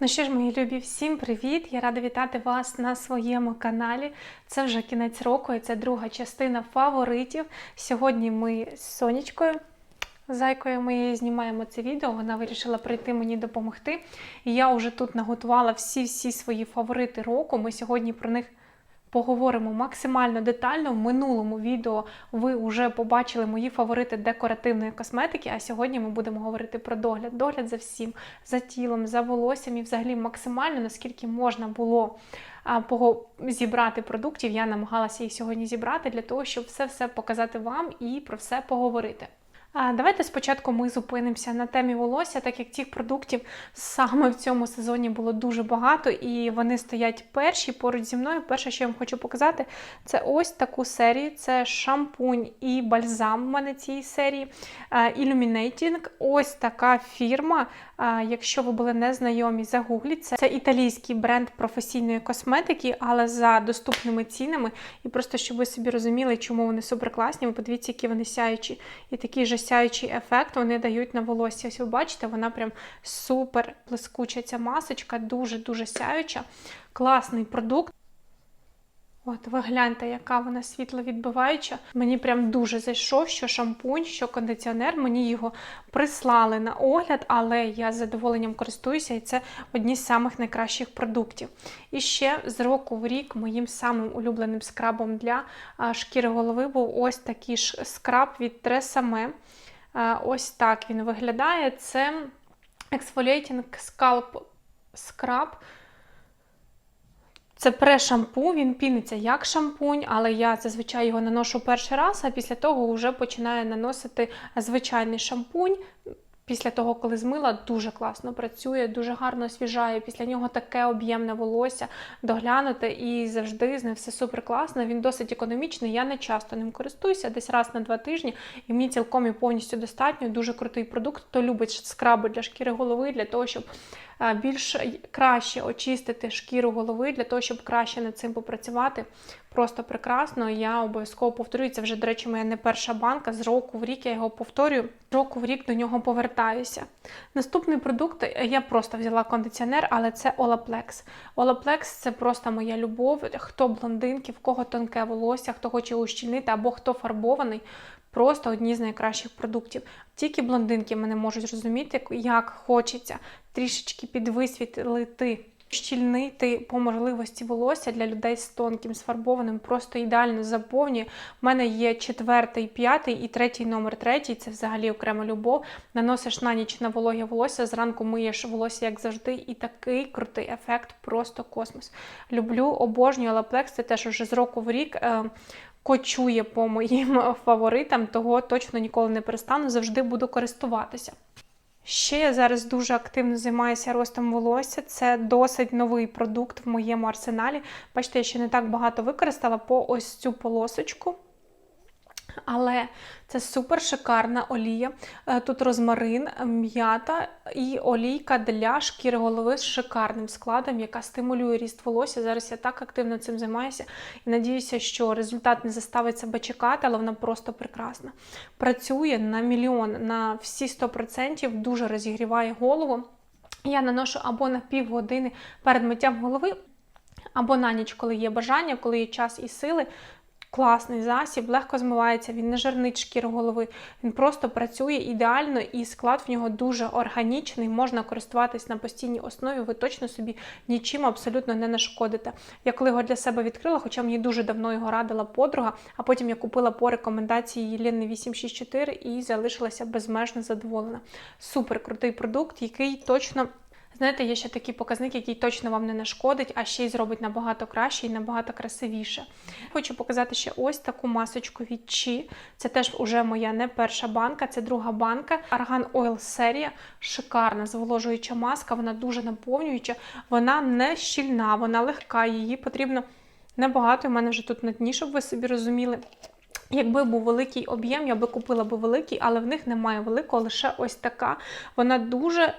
Ну що ж, мої любі, всім привіт! Я рада вітати вас на своєму каналі. Це вже кінець року і це друга частина фаворитів. Сьогодні ми з Сонечкою, зайкою моєю знімаємо це відео. Вона вирішила прийти мені допомогти. І я вже тут наготувала всі-всі свої фаворити року. Ми сьогодні про них поговоримо максимально детально. В минулому відео ви вже побачили мої фаворити декоративної косметики. А сьогодні ми будемо говорити про догляд. Догляд за всім, за тілом, за волоссям і взагалі максимально наскільки можна було. Зібрати продуктів, я намагалася їх сьогодні зібрати для того, щоб все-все показати вам і про все поговорити. Давайте спочатку ми зупинимося на темі волосся, так як цих продуктів саме в цьому сезоні було дуже багато, і вони стоять перші поруч зі мною. Перше, що я вам хочу показати, це ось таку серію: це шампунь і бальзам в мене цієї серії. Illuminating. Ось така фірма. Якщо ви були незнайомі, загугліть. Це, це італійський бренд професійної косметики, але за доступними цінами. І просто щоб ви собі розуміли, чому вони суперкласні, ви подивіться, які вони сяючі. І такий же сяючий ефект вони дають на волосся. Ось ви бачите, вона прям супер блискуча ця масочка, дуже-дуже сяюча. Класний продукт. От, ви гляньте, яка вона світловідбиваюча. Мені прям дуже зайшов, що шампунь, що кондиціонер. Мені його прислали на огляд, але я з задоволенням користуюся, і це одні з самих найкращих продуктів. І ще з року в рік моїм самим улюбленим скрабом для шкіри голови був ось такий ж скраб від. А, Ось так він виглядає. Це Exfoliating Scalp Scrub. Це пре-шампу, він піниться як шампунь, але я зазвичай його наношу перший раз, а після того вже починаю наносити звичайний шампунь. Після того, коли змила, дуже класно працює, дуже гарно освіжає. Після нього таке об'ємне волосся доглянути і завжди з ним все супер класно. Він досить економічний. Я не часто ним користуюся, десь раз на два тижні, і мені цілком і повністю достатньо. Дуже крутий продукт. Хто любить скраби для шкіри голови, для того, щоб більш краще очистити шкіру голови, для того, щоб краще над цим попрацювати. Просто прекрасно. Я обов'язково повторюю. Це вже, до речі, моя не перша банка. З року в рік я його повторюю, з року в рік до нього повертаюся. Наступний продукт я просто взяла кондиціонер, але це Olaplex. Olaplex – це просто моя любов. Хто блондинки, в кого тонке волосся, хто хоче ущільнити або хто фарбований. Просто одні з найкращих продуктів. Тільки блондинки мене можуть зрозуміти, як хочеться трішечки підвисвітлити, щільнити по можливості волосся для людей з тонким, сфарбованим, просто ідеально заповнює. У мене є четвертий, п'ятий і третій номер третій. Це взагалі окрема любов. Наносиш на ніч на вологе волосся, зранку миєш волосся, як завжди, і такий крутий ефект, просто космос. Люблю, обожнюю Олаплекс, це теж уже з року в рік. Кочує по моїм фаворитам, того точно ніколи не перестану, завжди буду користуватися. Ще я зараз дуже активно займаюся ростом волосся. Це досить новий продукт в моєму арсеналі. Бачите, я ще не так багато використала по ось цю полосочку. Але це супер шикарна олія. Е, Тут розмарин, м'ята і олійка для шкіри голови з шикарним складом, яка стимулює ріст волосся. Зараз я так активно цим займаюся і надіюся, що результат не заставить себе чекати, але вона просто прекрасна. Працює на мільйон, на всі 100%, дуже розігріває голову. Я наношу або на півгодини перед миттям голови, або на ніч, коли є бажання, коли є час і сили. Класний засіб, легко змивається, він не жирнить шкіру голови, він просто працює ідеально і склад в нього дуже органічний, можна користуватись на постійній основі, ви точно собі нічим абсолютно не нашкодите. Я коли його для себе відкрила, хоча мені дуже давно його радила подруга, а потім я купила по рекомендації Єлени 864 і залишилася безмежно задоволена. Супер крутий продукт, який точно. Знаєте, є ще такий показник, який точно вам не нашкодить, а ще й зробить набагато краще і набагато красивіше. Хочу показати ще ось таку масочку від Чи. Це теж уже моя не перша банка, це друга банка. Argan Oil серія. Шикарна зволожуюча маска, вона дуже наповнююча, вона не щільна, вона легка, її потрібно небагато. У мене вже тут на дні, щоб ви собі розуміли. Якби був великий об'єм, я би купила би великий, але в них немає великого, лише ось така. Вона дуже е,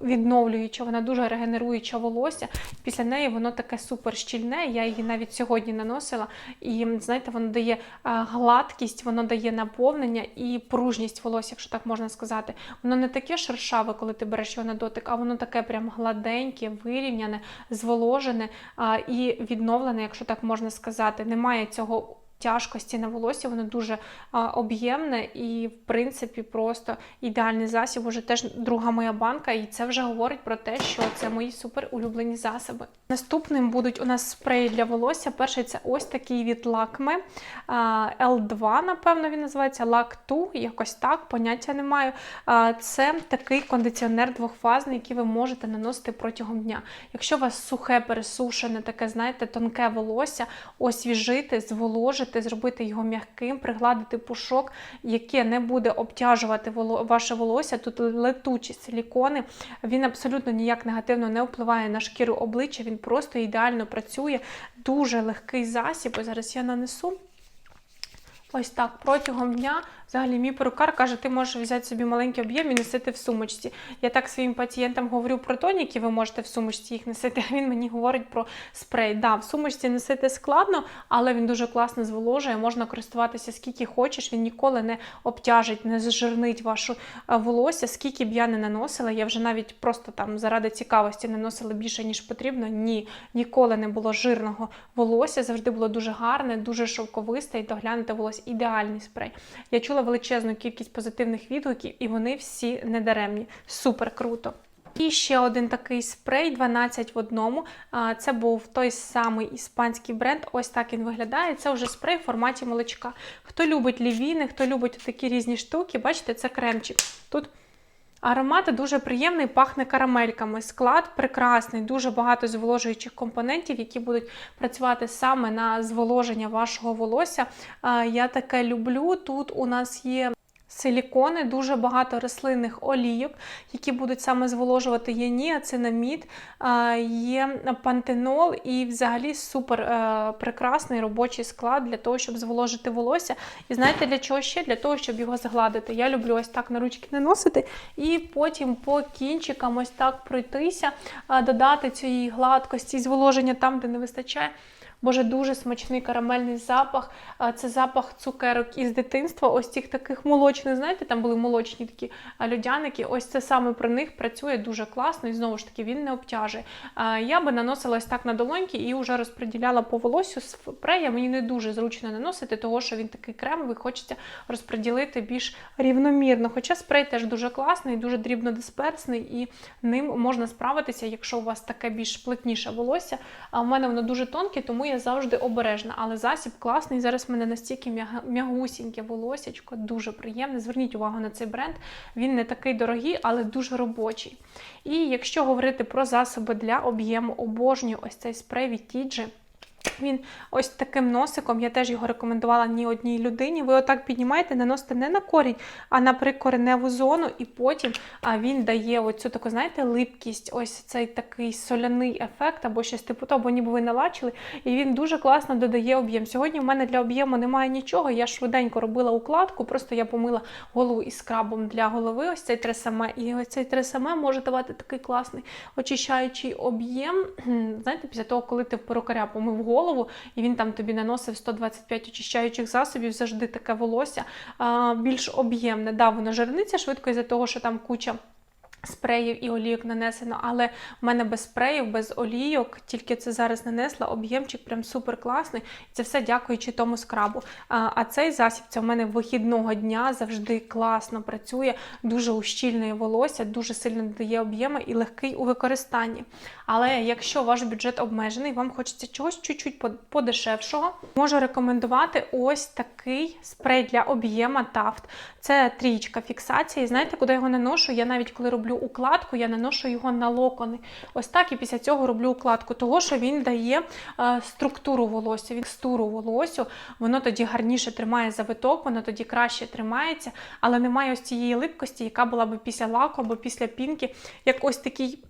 відновлююча, вона дуже регенеруюча волосся. Після неї воно таке супер щільне. Я її навіть сьогодні наносила. І знаєте, воно дає е, гладкість, воно дає наповнення і пружність волосся, якщо так можна сказати. Воно не таке шершаве, коли ти береш його на дотик, а воно таке прям гладеньке, вирівняне, зволожене е, і відновлене, якщо так можна сказати. Немає цього тяжкості на волосся, воно дуже об'ємне і, в принципі, просто ідеальний засіб. Уже теж друга моя банка, і це вже говорить про те, що це мої супер улюблені засоби. Наступним будуть у нас спреї для волосся. Перший це ось такий від лакми L2, напевно, він називається Lac 2, якось так, поняття не маю. Це такий кондиціонер двохфазний, який ви можете наносити протягом дня. Якщо у вас сухе, пересушене, таке, знаєте, тонке волосся, освіжити, зволожити вирішите зробити його м'яким, пригладити пушок, яке не буде обтяжувати ваше волосся. Тут летучі силікони, він абсолютно ніяк негативно не впливає на шкіру обличчя, він просто ідеально працює, дуже легкий засіб. Ось зараз я нанесу. Ось так протягом дня Взагалі, мій перукар каже, ти можеш взяти собі маленький об'єм і носити в сумочці. Я так своїм пацієнтам говорю про тоніки, ви можете в сумочці їх носити, а він мені говорить про спрей. Да, в сумочці носити складно, але він дуже класно зволожує, можна користуватися скільки хочеш, він ніколи не обтяжить, не зжирнить вашу е, волосся. Скільки б я не наносила, я вже навіть просто там заради цікавості не носила більше, ніж потрібно. Ні, ніколи не було жирного волосся, завжди було дуже гарне, дуже шовковисте і доглянуте волосся. Ідеальний спрей. Я чула величезну кількість позитивних відгуків, і вони всі недаремні. Супер круто! І ще один такий спрей 12 в одному. Це був той самий іспанський бренд. Ось так він виглядає. Це вже спрей в форматі молочка. Хто любить лівіни, хто любить такі різні штуки, бачите, це кремчик. Тут аромат дуже приємний, пахне карамельками. Склад прекрасний, дуже багато зволожуючих компонентів, які будуть працювати саме на зволоження вашого волосся. Я таке люблю. Тут у нас є силікони, дуже багато рослинних олійок, які будуть саме зволожувати є ніацинамід, є пантенол і взагалі супер е, прекрасний робочий склад для того, щоб зволожити волосся. І знаєте, для чого ще? Для того, щоб його згладити. Я люблю ось так на ручки наносити, і потім по кінчикам ось так пройтися, додати цієї гладкості, зволоження там, де не вистачає. Боже, дуже смачний карамельний запах. Це запах цукерок із дитинства. Ось цих таких молочних, знаєте, там були молочні такі льодяники. Ось це саме про них працює дуже класно, і знову ж таки він не обтяжує. Я би наносила ось так на долоньки і вже розподіляла по волосю спрея. Мені не дуже зручно наносити, тому що він такий кремовий, хочеться розподілити більш рівномірно. Хоча спрей теж дуже класний, дуже дрібнодисперсний, і ним можна справитися, якщо у вас таке більш плотніше волосся. А в мене воно дуже тонке, тому я завжди обережна, але засіб класний. Зараз в мене настільки м'ягусіньке волосячко, дуже приємне. Зверніть увагу на цей бренд. Він не такий дорогий, але дуже робочий. І якщо говорити про засоби для об'єму, обожнюю ось цей спрей від Тіджі. Він ось таким носиком, я теж його рекомендувала ні одній людині. Ви отак піднімаєте, наносите не на корінь, а на прикореневу зону, і потім він дає оцю таку, знаєте, липкість, ось цей такий соляний ефект, або щось типу того, або ніби ви налачили, і він дуже класно додає об'єм. Сьогодні в мене для об'єму немає нічого. Я швиденько робила укладку, просто я помила голову із скрабом для голови. Ось цей тресаме. І ось цей тресаме може давати такий класний очищаючий об'єм. Знаєте, після того, коли ти в перукаря помив голову, і він там тобі наносив 125 очищаючих засобів, завжди таке волосся більш об'ємне. Да, воно жирниця швидко із-за того, що там куча. Спреїв і олійок нанесено, але в мене без спреїв, без олійок, тільки це зараз нанесла, об'ємчик прям супер класний. Це все дякуючи тому скрабу. А, цей засіб це в мене вихідного дня завжди класно працює, дуже ущільнує волосся, дуже сильно дає об'єми і легкий у використанні. Але якщо ваш бюджет обмежений, вам хочеться чогось чуть-чуть подешевшого, можу рекомендувати ось такий спрей для об'єма Taft. Це трієчка фіксації. Знаєте, куди я його наношу? Я навіть коли роблю укладку, я наношу його на локони. Ось так і після цього роблю укладку, того що він дає е, структуру волосся, текстуру волосю, воно тоді гарніше тримає завиток, воно тоді краще тримається, але немає ось цієї липкості, яка була б після лаку або після пінки, як ось такий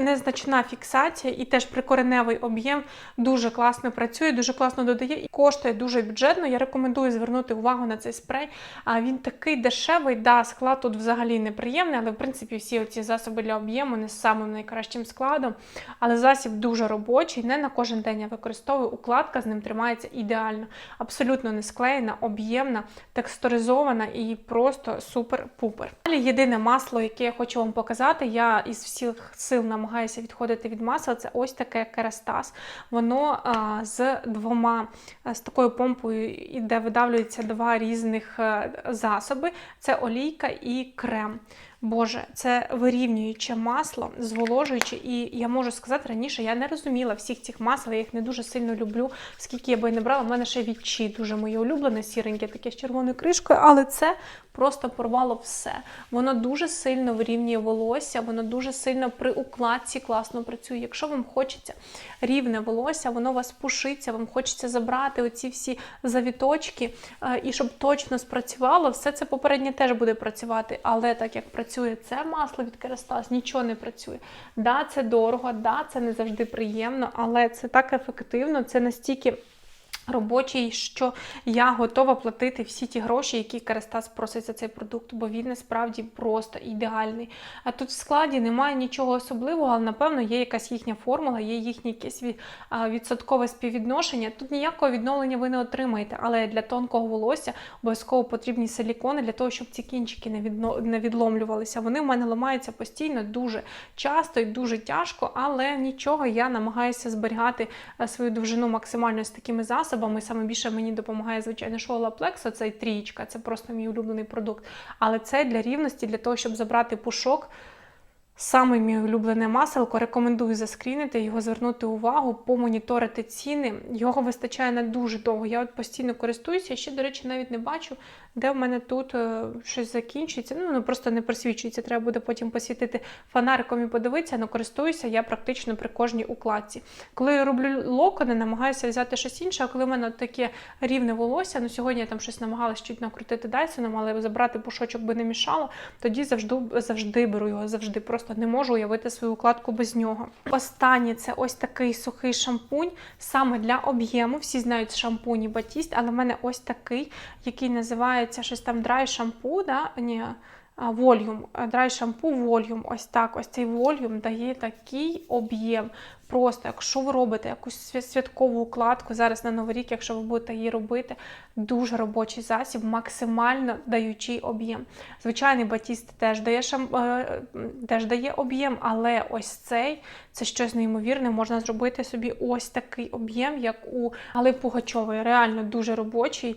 незначна фіксація і теж прикореневий об'єм дуже класно працює, дуже класно додає і коштує дуже бюджетно. Я рекомендую звернути увагу на цей спрей. А він такий дешевий, да, склад тут взагалі неприємний, але в принципі всі ці засоби для об'єму не з самим найкращим складом. Але засіб дуже робочий, не на кожен день я використовую. Укладка з ним тримається ідеально, абсолютно не склеєна, об'ємна, текстуризована і просто супер-пупер. Далі єдине масло, яке я хочу вам показати, я із всіх сил намагаюся відходити від масла. Це ось таке керастас. Воно а, з двома а, з такою помпою, де видавлюються два різних е, засоби: це олійка і крем. Боже, це вирівнююче масло, зволожуюче, і я можу сказати раніше, я не розуміла всіх цих масел, я їх не дуже сильно люблю, скільки я би не брала. У мене ще відчі дуже моє улюблене, сіреньке, таке з червоною кришкою, але це просто порвало все. Воно дуже сильно вирівнює волосся, воно дуже сильно при укладці класно працює. Якщо вам хочеться рівне волосся, воно вас пушиться, вам хочеться забрати оці всі завіточки, е, і щоб точно спрацювало, все це попереднє теж буде працювати. Але так як працює це масло від Керастас, нічого не працює. Да, це дорого, да, це не завжди приємно, але це так ефективно, це настільки. Робочий, що я готова платити всі ті гроші, які Керестас просить за цей продукт, бо він насправді просто ідеальний. А тут в складі немає нічого особливого, але напевно є якась їхня формула, є їхнє якесь відсоткове співвідношення. Тут ніякого відновлення ви не отримаєте, але для тонкого волосся обов'язково потрібні силікони для того, щоб ці кінчики не, відно... не відломлювалися. Вони в мене ламаються постійно дуже часто і дуже тяжко, але нічого, я намагаюся зберігати е, свою довжину максимально з такими засобами. Саме більше мені допомагає, звичайно, шола Плексо, це трієчка, це просто мій улюблений продукт. Але це для рівності, для того, щоб забрати пушок. Саме мій улюблене маселко. Рекомендую заскрінити його, звернути увагу, помоніторити ціни. Його вистачає на дуже довго. Я от постійно користуюся. Ще, до речі, навіть не бачу, де в мене тут е, щось закінчується. Ну, воно просто не просвічується. Треба буде потім посвітити фонариком і подивитися, але користуюся я практично при кожній укладці. Коли я роблю локони, намагаюся взяти щось інше, а коли в мене таке рівне волосся, ну сьогодні я там щось намагалась чуть накрутити дайсоном, але забрати пушочок би не мішало, тоді завжди, завжди беру його, завжди просто не можу уявити свою укладку без нього. Останнє це ось такий сухий шампунь, саме для об'єму. Всі знають шампуні Батіст, але в мене ось такий, який називається щось там драй шампу. Да? Ні, Вольюм, драй шампу, вольюм. Ось так. Ось цей вольюм дає такий об'єм. Просто, якщо ви робите якусь святкову укладку зараз на Новий рік, якщо ви будете її робити, дуже робочий засіб, максимально даючий об'єм. Звичайний батіст теж дає шам... е, теж дає об'єм, але ось цей це щось неймовірне. Можна зробити собі ось такий об'єм, як у Гали Пугачової. Реально дуже робочий.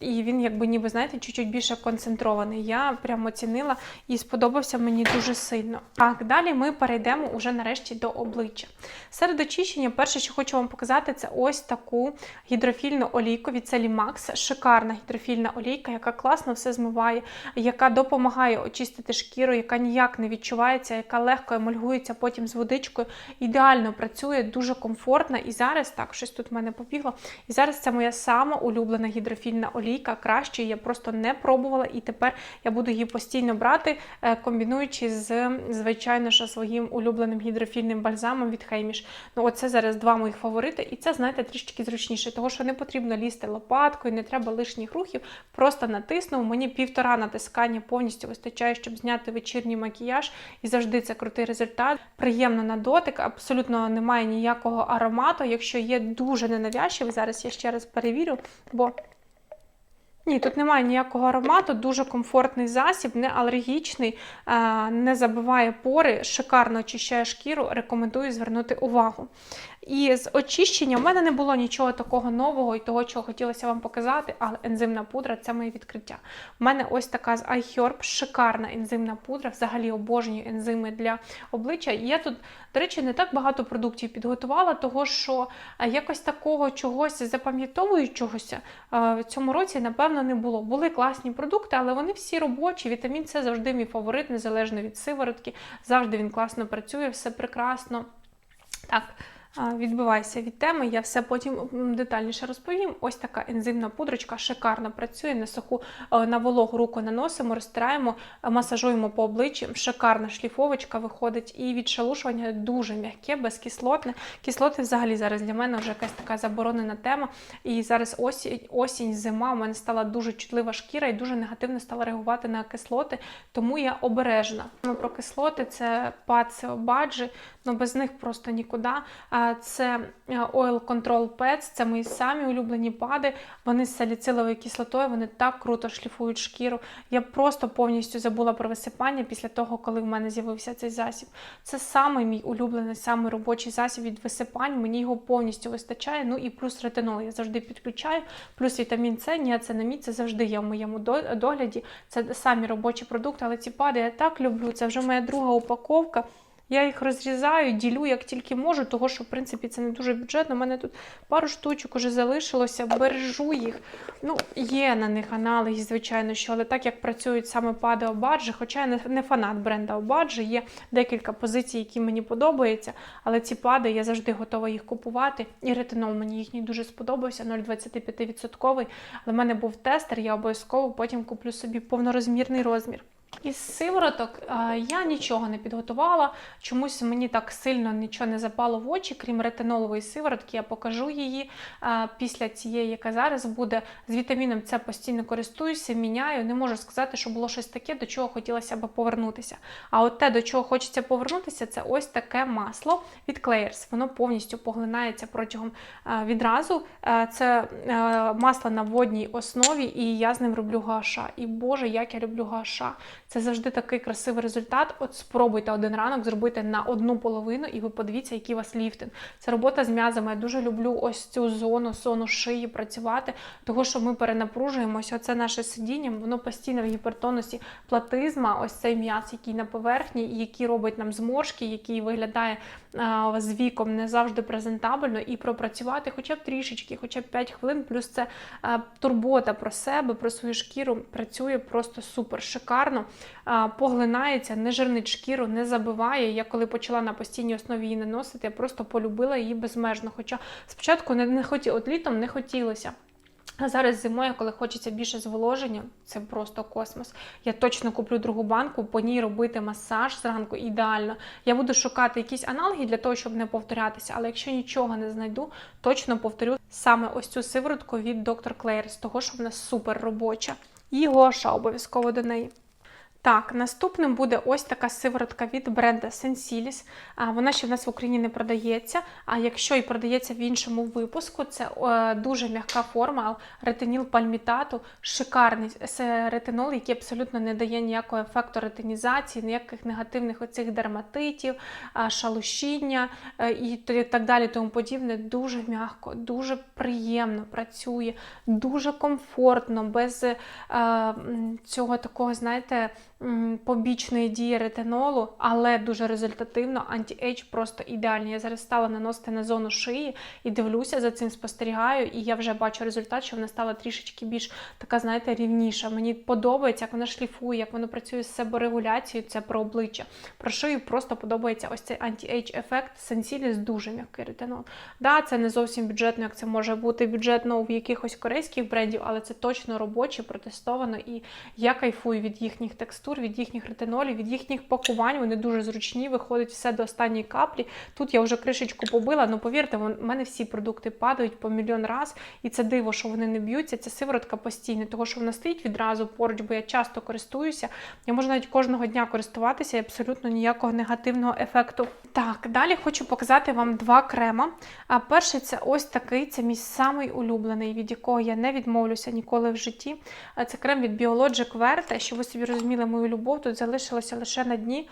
І він, якби ніби, знаєте, чуть-чуть більше концентрований. Я прямо оцінила і сподобався мені дуже сильно. Так, далі ми перейдемо уже нарешті до обличчя. Серед очищення, перше, що хочу вам показати, це ось таку гідрофільну олійку від Celimax. Шикарна гідрофільна олійка, яка класно все змиває, яка допомагає очистити шкіру, яка ніяк не відчувається, яка легко емульгується потім з водичкою. Ідеально працює, дуже комфортна. І зараз так, щось тут в мене побігло. І зараз це моя сама улюблена гідрофільна олійка. Краще я просто не пробувала, і тепер я буду її постійно брати, е, комбінуючи з, звичайно, ж, своїм улюбленим гідрофільним бальзамом від Хейміш. Ну, оце зараз два моїх фаворити, і це, знаєте, трішки зручніше, того що не потрібно лізти лопаткою, не треба лишніх рухів. Просто натиснув. Мені півтора натискання повністю вистачає, щоб зняти вечірній макіяж, і завжди це крутий результат. Приємно на дотик, абсолютно немає ніякого аромату. Якщо є дуже ненавязчивий, зараз я ще раз перевірю, бо. Ні, тут немає ніякого аромату, дуже комфортний засіб, не алергічний, е, не забиває пори, шикарно очищає шкіру. Рекомендую звернути увагу. І з очищення в мене не було нічого такого нового і того, чого хотілося вам показати, але ензимна пудра це моє відкриття. У мене ось така з iHerb, шикарна ензимна пудра. Взагалі обожнюю ензими для обличчя. Я тут, до речі, не так багато продуктів підготувала, того що е, якось такого чогось запам'ятовуючогося е, в цьому році, напевно, не було. Були класні продукти, але вони всі робочі. Вітамін С завжди мій фаворит, незалежно від сиворотки. Завжди він класно працює, все прекрасно. Так. Відбивайся від теми, я все потім детальніше розповім. Ось така ензимна пудрочка шикарно працює на суху, е, на вологу руку наносимо, розтираємо, е, масажуємо по обличчю. Шикарна шліфовочка виходить і відшелушування дуже м'яке, безкислотне. Кислоти взагалі зараз для мене вже якась така заборонена тема. І зараз осінь, осінь, зима, у мене стала дуже чутлива шкіра і дуже негативно стала реагувати на кислоти, тому я обережна. Ну, про кислоти це паце баджі, ну без них просто нікуди. Це е, Oil Control Pads, це мої самі улюблені пади. Вони з саліциловою кислотою, вони так круто шліфують шкіру. Я просто повністю забула про висипання після того, коли в мене з'явився цей засіб. Це самий мій улюблений, самий робочий засіб від висипань. Мені його повністю вистачає. Ну і плюс ретинол я завжди підключаю. Плюс вітамін С, ніацинамід, це завжди є в моєму догляді. Це самі робочі продукти, але ці пади я так люблю. Це вже моя друга упаковка. Я їх розрізаю, ділю як тільки можу, того що в принципі це не дуже бюджетно. У мене тут пару штучок уже залишилося, бережу їх. Ну, є на них аналоги, звичайно, що, але так як працюють саме пади Обаджі, хоча я не, фанат бренда Обаджі, є декілька позицій, які мені подобаються, але ці пади я завжди готова їх купувати. І ретинол мені їхній дуже сподобався, 0,25%. Але в мене був тестер, я обов'язково потім куплю собі повнорозмірний розмір. Із сивороток е, я нічого не підготувала. Чомусь мені так сильно нічого не запало в очі, крім ретинолової сиворотки. Я покажу її е, після цієї, яка зараз буде. З вітаміном С постійно користуюся, міняю. Не можу сказати, що було щось таке, до чого хотілося б повернутися. А от те, до чого хочеться повернутися, це ось таке масло від Claire's. Воно повністю поглинається протягом е, відразу. Це масло на водній основі, і я з ним роблю гаша. І Боже, як я люблю гаша. Це завжди такий красивий результат. От спробуйте один ранок зробити на одну половину, і ви подивіться, який у вас ліфтинг. Це робота з м'язами. Я дуже люблю ось цю зону, зону шиї працювати, того що ми перенапружуємося. Оце наше сидіння, воно постійно в гіпертонусі платизма, ось цей м'яз, який на поверхні, який робить нам зморшки, який виглядає а, з віком не завжди презентабельно, і пропрацювати хоча б трішечки, хоча б 5 хвилин. Плюс це а, турбота про себе, про свою шкіру працює просто супер шикарно. Поглинається, не жирнить шкіру, не забиває. Я коли почала на постійній основі її наносити, я просто полюбила її безмежно. Хоча спочатку не, не хотіла, от літом не хотілося. А зараз зимою, коли хочеться більше зволоження, це просто космос. Я точно куплю другу банку, по ній робити масаж зранку ідеально. Я буду шукати якісь аналоги для того, щоб не повторятися. Але якщо нічого не знайду, точно повторю саме ось цю сиворотку від Dr. Claire, з того, що вона супер робоча. І Гоша обов'язково до неї. Так, наступним буде ось така сиворотка від бренда Sensilis. Вона ще в нас в Україні не продається. А якщо і продається в іншому випуску, це дуже м'яка форма ретиніл пальмітату, шикарний ретинол, який абсолютно не дає ніякого ефекту ретинізації, ніяких негативних оцих дерматитів, шалушіння е, і так далі, тому подібне. Дуже м'яко, дуже приємно працює, дуже комфортно, без е, цього такого, знаєте, побічної дії ретинолу, але дуже результативно. Анті-ейдж просто ідеальний. Я зараз стала наносити на зону шиї і дивлюся за цим, спостерігаю, і я вже бачу результат, що вона стала трішечки більш така, знаєте, рівніша. Мені подобається, як вона шліфує, як воно працює з себорегуляцією, це про обличчя. Про шию просто подобається ось цей анті-ейдж ефект. Сенсіліс дуже м'який ретинол. Да, це не зовсім бюджетно, як це може бути бюджетно в якихось корейських брендів, але це точно робоче, протестовано, і я кайфую від їхніх текстур, від їхніх ретинолів, від їхніх пакувань. Вони дуже зручні, виходить все до останньої каплі. Тут я вже кришечку побила, ну повірте, в мене всі продукти падають по мільйон раз, і це диво, що вони не б'ються. Ця сиворотка постійна, того що вона стоїть відразу поруч, бо я часто користуюся. Я можу навіть кожного дня користуватися і абсолютно ніякого негативного ефекту. Так, далі хочу показати вам два крема. А перший це ось такий, це мій самий улюблений, від якого я не відмовлюся ніколи в житті. Це крем від Biologic Verte. Щоб ви собі розуміли мою любов, тут залишилося лише на дні.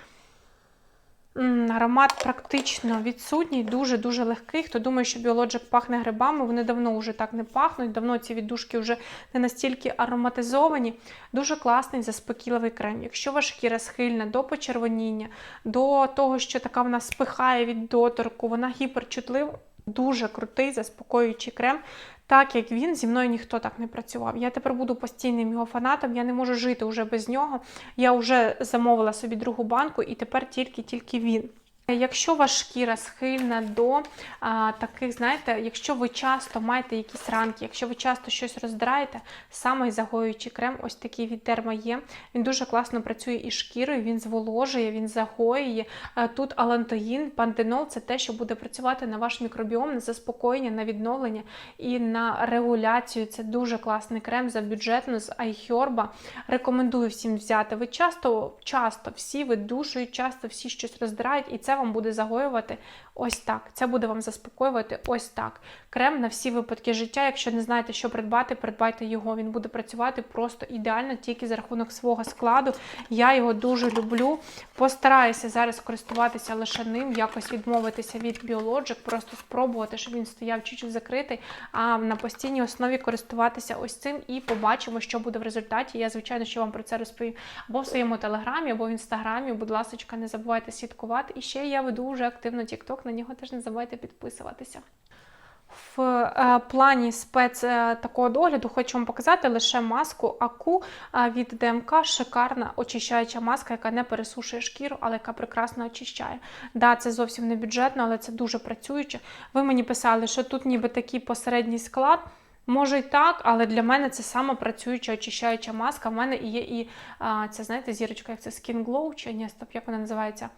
Аромат практично відсутній, дуже-дуже легкий. Хто думає, що Biologic пахне грибами, вони давно вже так не пахнуть. Давно ці віддушки вже не настільки ароматизовані. Дуже класний, заспокійливий крем. Якщо ваша шкіра схильна до почервоніння, до того, що така вона спихає від доторку, вона гіперчутлива, дуже крутий, заспокоюючий крем. Так як він, зі мною ніхто так не працював. Я тепер буду постійним його фанатом, я не можу жити вже без нього. Я вже замовила собі другу банку, і тепер тільки-тільки він. Якщо ваша шкіра схильна до а, таких, знаєте, якщо ви часто маєте якісь ранки, якщо ви часто щось роздираєте, саме загоюючий крем, ось такий від Derma є. Він дуже класно працює із шкірою, він зволожує, він загоює. Тут алантоїн, пантенол це те, що буде працювати на ваш мікробіом, на заспокоєння, на відновлення і на регуляцію. Це дуже класний крем за бюджетно з iHerb. Рекомендую всім взяти. Ви часто, часто всі видушують, часто всі щось роздирають, і це вам буде загоювати ось так. Це буде вам заспокоювати ось так. Крем на всі випадки життя. Якщо не знаєте, що придбати, придбайте його. Він буде працювати просто ідеально, тільки за рахунок свого складу. Я його дуже люблю. Постараюся зараз користуватися лише ним, якось відмовитися від Biologic, просто спробувати, щоб він стояв чуть-чуть закритий, а на постійній основі користуватися ось цим і побачимо, що буде в результаті. Я, звичайно, що вам про це розповім або в своєму телеграмі, або в інстаграмі. Будь ласка, не забувайте слідкувати. І ще я веду вже активно TikTok, на нього теж не забувайте підписуватися. В е, плані спец е, такого догляду хочу вам показати лише маску АКУ е, від ДМК. Шикарна очищаюча маска, яка не пересушує шкіру, але яка прекрасно очищає. Да, це зовсім не бюджетно, але це дуже працююче. Ви мені писали, що тут ніби такий посередній склад. Може й так, але для мене це саме працююча очищаюча маска. В мене є і а, це, знаєте, зірочка, як це Skin Glow, чи ні, стоп, як вона називається?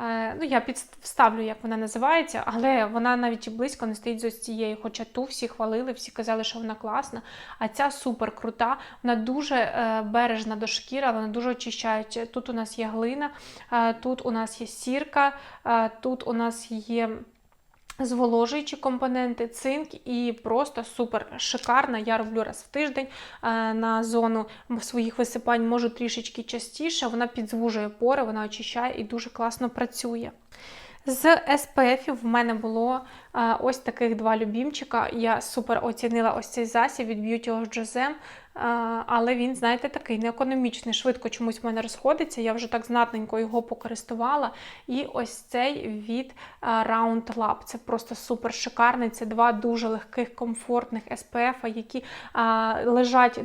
Е, ну, я підставлю, як вона називається, але вона навіть і близько не стоїть з ось цією. Хоча ту всі хвалили, всі казали, що вона класна. А ця супер крута, вона дуже е, бережна до шкіри, вона дуже очищаюча. Тут у нас є глина, е, тут у нас є сірка, тут у нас є. Зволожуючі компоненти, цинк і просто супер шикарна. Я роблю раз в тиждень е, на зону своїх висипань, можу трішечки частіше. Вона підзвужує пори, вона очищає і дуже класно працює. З SPF в мене було ось таких два любімчика. Я супер оцінила ось цей засіб від Beauty of Josem, але він, знаєте, такий неекономічний, швидко чомусь в мене розходиться. Я вже так знатненько його покористувала. І ось цей від Round Lab. Це просто супер шикарний. Це два дуже легких, комфортних SPF, які лежать,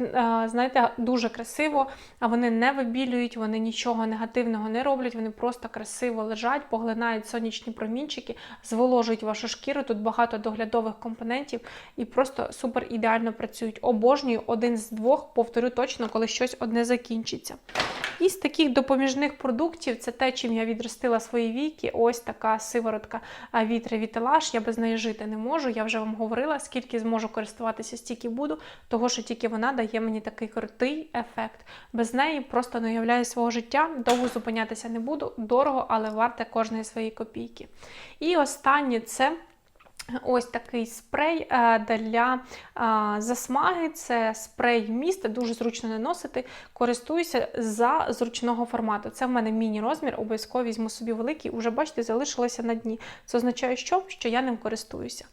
знаєте, дуже красиво, а вони не вибілюють, вони нічого негативного не роблять, вони просто красиво лежать, поглинають сонячні промінчики, зволожують вашу шкіру. Тут багато доглядових компонентів і просто супер ідеально працюють. Обожнюю один з двох, повторю точно, коли щось одне закінчиться. І з таких допоміжних продуктів це те, чим я відростила свої віки. Ось така сиворотка від Revitalash. Я без неї жити не можу. Я вже вам говорила, скільки зможу користуватися, стільки буду, того що тільки вона дає мені такий крутий ефект. Без неї просто не уявляю свого життя. Довго зупинятися не буду. Дорого, але варте кожної своєї копійки. І останнє це. Ось такий спрей е, для засмаги. Це спрей міста, дуже зручно наносити. Користуюся за зручного формату. Це в мене міні-розмір, обов'язково візьму собі великий, уже, бачите, залишилося на дні. Це означає, що? що я ним користуюся.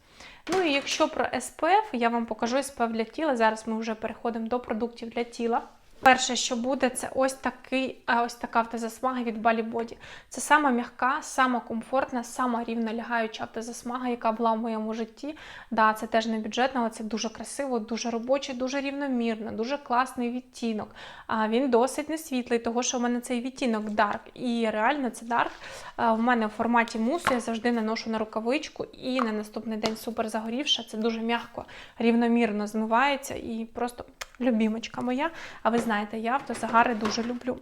Ну і якщо про SPF, я вам покажу SPF для тіла. Зараз ми вже переходимо до продуктів для тіла. Перше, що буде, це ось такий, ось така автозасмага від Body. Це сама м'яка, сама комфортна, сама рівно лягаюча автозасмага, яка була в моєму житті. Да, Це теж не бюджетно, але це дуже красиво, дуже робоче, дуже рівномірно, дуже класний відтінок. А Він досить не світлий, тому що в мене цей відтінок dark. І реально це dark. В мене в форматі мусу я завжди наношу на рукавичку і на наступний день супер загорівша. Це дуже м'яко, рівномірно змивається і просто любімочка моя. А ви знаєте, я автосагари дуже люблю.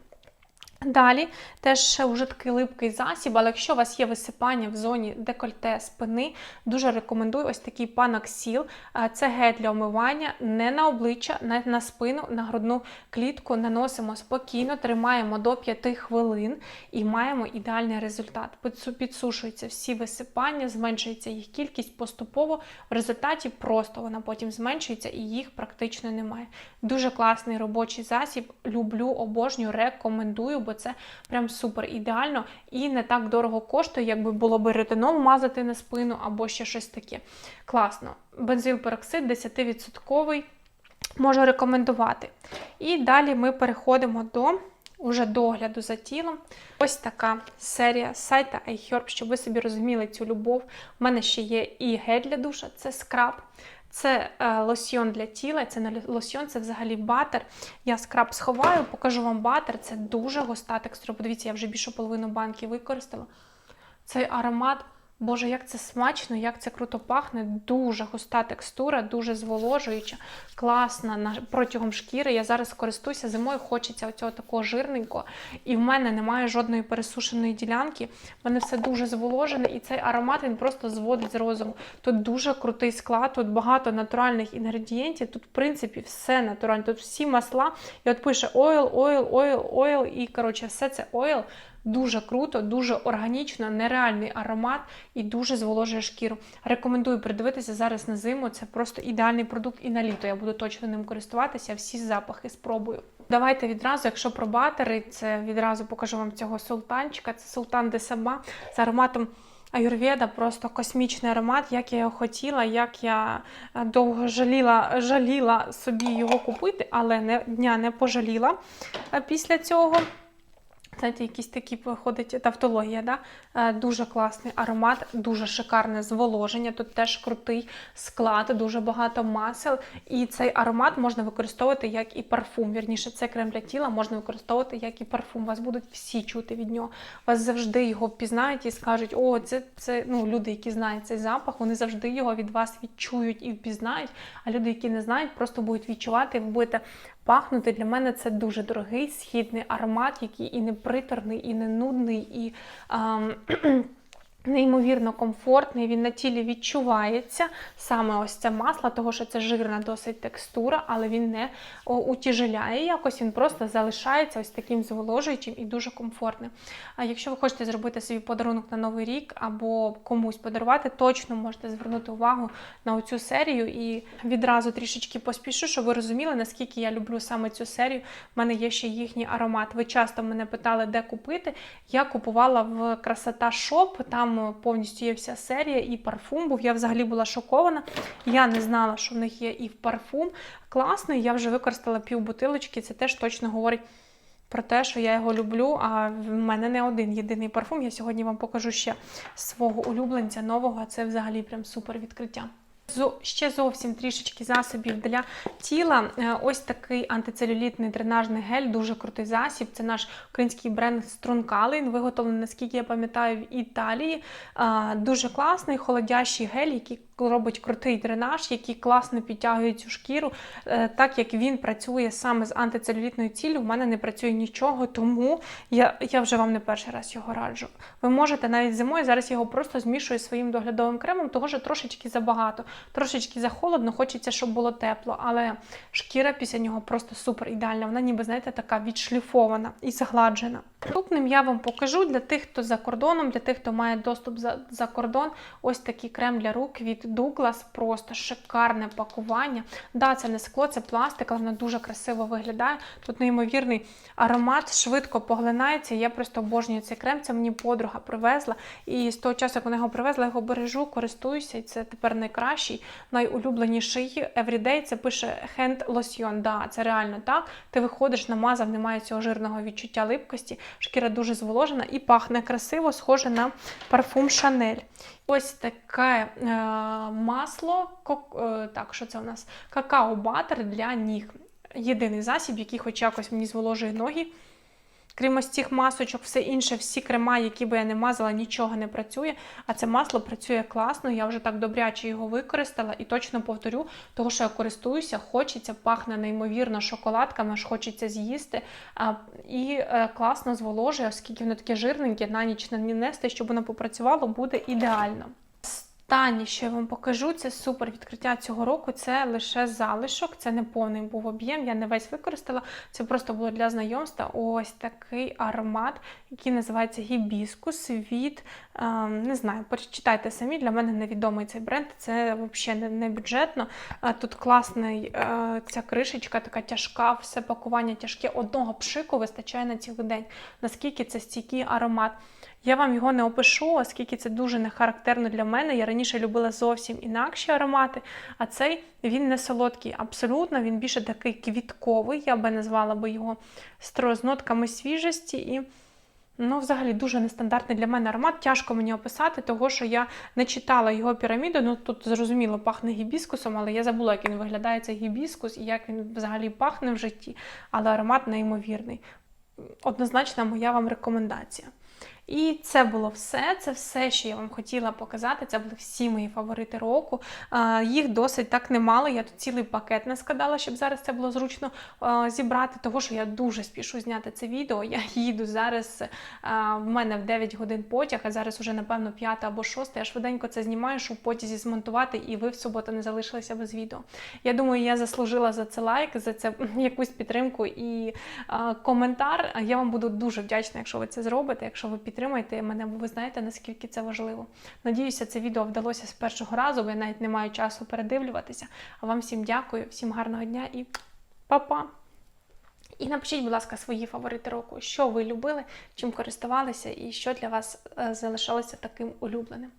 Далі теж такий липкий засіб, але якщо у вас є висипання в зоні декольте спини, дуже рекомендую ось такий панаксіл. Це гель для омивання, не на обличчя, не на спину, на грудну клітку наносимо спокійно, тримаємо до 5 хвилин і маємо ідеальний результат. Підсушуються всі висипання, зменшується їх кількість поступово. В результаті просто вона потім зменшується і їх практично немає. Дуже класний робочий засіб. Люблю, обожнюю, рекомендую бо це прям супер ідеально і не так дорого коштує, якби було би ретинол мазати на спину або ще щось таке. Класно. Бензилпероксид 10%. Можу рекомендувати. І далі ми переходимо до уже догляду за тілом. Ось така серія сайта iHerb, щоб ви собі розуміли цю любов. У мене ще є і гель для душа, це скраб. Це е, лосьйон для тіла, це не лосьйон, це взагалі батер. Я скраб сховаю, покажу вам батер. Це дуже густа текстура. Подивіться, я вже більшу половину банки використала. Цей аромат, боже, як це смачно, як це круто пахне. Дуже густа текстура, дуже зволожуюча, класна на, протягом шкіри. Я зараз користуюся зимою, хочеться оцього такого жирненького. І в мене немає жодної пересушеної ділянки. В мене все дуже зволожене, і цей аромат він просто зводить з розуму. Тут дуже крутий склад, тут багато натуральних інгредієнтів. Тут, в принципі, все натуральне. Тут всі масла. І от пише oil, oil, oil, oil, і коротше, все це oil. Дуже круто, дуже органічно, нереальний аромат і дуже зволожує шкіру. Рекомендую придивитися зараз на зиму. Це просто ідеальний продукт і на літо. Я буду точно ним користуватися. Всі запахи спробую. Давайте відразу, якщо про батери, це відразу покажу вам цього султанчика. Це султан де Саба з ароматом. Аюрведа просто космічний аромат, як я його хотіла, як я е, довго жаліла, жаліла собі його купити, але не, дня не пожаліла е, після цього. Знаєте, якісь такі виходить тавтологія, да? Е, дуже класний аромат, дуже шикарне зволоження. Тут теж крутий склад, дуже багато масел. І цей аромат можна використовувати як і парфум. Вірніше, це крем для тіла можна використовувати як і парфум. Вас будуть всі чути від нього. Вас завжди його впізнають і скажуть, о, це це ну, люди, які знають цей запах, вони завжди його від вас відчують і впізнають. А люди, які не знають, просто будуть відчувати, ви будете пахнути. Для мене це дуже дорогий східний аромат, який і не приторний, і не нудний, і. Ам, Неймовірно комфортний, він на тілі відчувається саме ось це масло, того що це жирна досить текстура, але він не утяжеляє якось, він просто залишається ось таким зволожуючим і дуже комфортним. А якщо ви хочете зробити собі подарунок на новий рік або комусь подарувати, точно можете звернути увагу на оцю серію і відразу трішечки поспішу, щоб ви розуміли, наскільки я люблю саме цю серію. У мене є ще їхній аромат. Ви часто мене питали, де купити. Я купувала в красота шоп. там повністю є вся серія, і парфум був. Я взагалі була шокована. Я не знала, що в них є і парфум. Класний, я вже використала пів бутилочки, це теж точно говорить. Про те, що я його люблю, а в мене не один єдиний парфум. Я сьогодні вам покажу ще свого улюбленця нового, а це взагалі прям супер відкриття. Ще зовсім трішечки засобів для тіла. Е, ось такий антицелюлітний дренажний гель, дуже крутий засіб. Це наш український бренд Стрункалин, виготовлений, наскільки я пам'ятаю, в Італії. Дуже класний холодящий гель, який робить крутий дренаж, який класно підтягує цю шкіру. Е, так як він працює саме з антицелюлітною ціллю, в мене не працює нічого, тому я я вже вам не перший раз його раджу. Ви можете навіть зимою, зараз його просто змішую своїм доглядовим кремом, того що трошечки забагато, трошечки захолодно, хочеться, щоб було тепло, але шкіра після нього просто супер ідеальна. Вона ніби, знаєте, така відшліфована і загладжена. Наступним я вам покажу для тих, хто за кордоном, для тих, хто має доступ за, за кордон, ось такий крем для рук від Douglas, просто шикарне пакування. Да, це не скло, це пластик, але воно дуже красиво виглядає. Тут неймовірний аромат, швидко поглинається. Я просто обожнюю цей крем. Це мені подруга привезла. І з того часу, як вона його привезла, я його бережу, користуюся. І це тепер найкращий, найулюбленіший Everyday. Це пише Hand Lotion. Да, це реально так. Ти виходиш, намазав, немає цього жирного відчуття липкості. Шкіра дуже зволожена і пахне красиво, схоже на парфум Шанель. Ось таке е, масло, кок, е, так, що це у нас? Какао-батер для ніг. Єдиний засіб, який хоч якось мені зволожує ноги. Крім ось цих масочок, все інше, всі крема, які би я не мазала, нічого не працює. А це масло працює класно. Я вже так добряче його використала і точно повторю, того що я користуюся, хочеться, пахне неймовірно шоколадками, аж хочеться з'їсти. І е, класно зволожує, оскільки воно таке жирненьке, на ніч не нести, щоб воно попрацювало, буде ідеально. Останнє, що я вам покажу, це супер відкриття цього року. Це лише залишок, це не повний був об'єм. Я не весь використала. Це просто було для знайомства. Ось такий аромат, який називається гібіскус від, ем, не знаю, почитайте самі. Для мене невідомий цей бренд. Це взагалі не бюджетно. Тут класна е, ця кришечка, така тяжка, все пакування тяжке. Одного пшику вистачає на цілий день. Наскільки це стійкий аромат. Я вам його не опишу, оскільки це дуже не характерно для мене. Я раніше любила зовсім інакші аромати, а цей він не солодкий. Абсолютно, він більше такий квітковий, я би назвала би його з нотками свіжості і. Ну, взагалі, дуже нестандартний для мене аромат. Тяжко мені описати, того що я не читала його піраміду. Ну тут зрозуміло пахне гібіскусом, але я забула, як він виглядає цей гібіскус і як він взагалі пахне в житті. Але аромат неймовірний. Однозначна моя вам рекомендація. І це було все. Це все, що я вам хотіла показати. Це були всі мої фаворити року. Їх досить так немало. Я тут цілий пакет не складала, щоб зараз це було зручно зібрати, того що я дуже спішу зняти це відео. Я їду зараз. а, В мене в 9 годин потяг, а зараз уже напевно 5 або 6. Я швиденько це знімаю, щоб потязі змонтувати, і ви в суботу не залишилися без відео. Я думаю, я заслужила за це лайк, за це якусь підтримку і коментар. Я вам буду дуже вдячна, якщо ви це зробите. Якщо ви підтримаєте мене, бо ви знаєте наскільки це важливо. Надіюся, це відео вдалося з першого разу, бо я навіть не маю часу передивлюватися. А вам всім дякую, всім гарного дня і па-па! І напишіть, будь ласка, свої фаворити року, що ви любили, чим користувалися і що для вас е, залишалося таким улюбленим.